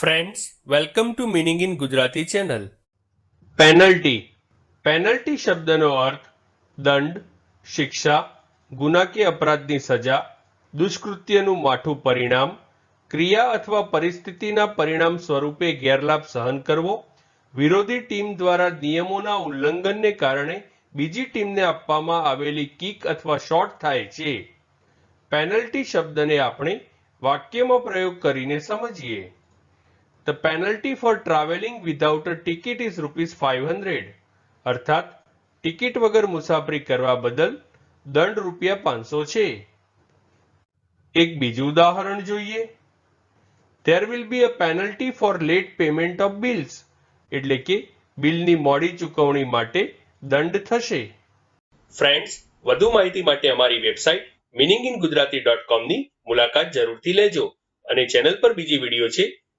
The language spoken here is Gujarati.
Friends welcome to meaning in Gujarati channel penalty penalty શબ્દનો અર્થ દંડ શિક્ષા ગુનાકીય અપરાધની સજા દુષ્કૃત્યનું માઠું પરિણામ ક્રિયા અથવા પરિસ્થિતિના પરિણામ સ્વરૂપે ગેરલાભ સહન કરવો વિરોધી ટીમ દ્વારા નિયમોના ઉલ્લંઘનને કારણે બીજી ટીમને આપવામાં આવેલી કિક અથવા શોટ થાય છે પેનલ્ટી શબ્દને આપણે વાક્યમાં પ્રયોગ કરીને સમજીએ the penalty for travelling without a ticket is rupees five hundred અર્થાત ટિકિટ વગર મુસાફરી કરવા બદલ દંડ રૂપિયા પાંચસો છે. એક બીજું ઉદાહરણ જોઈએ. There will be a penalty for late payment of bills એટલે કે બિલની મોડી ચૂકવણી માટે દંડ થશે. ફ્રેન્ડ્સ વધુ માહિતી માટે અમારી website meaning in Gujarati dot કોમની મુલાકાત જરૂરથી લેજો અને ચેનલ પર બીજી વીડિયો છે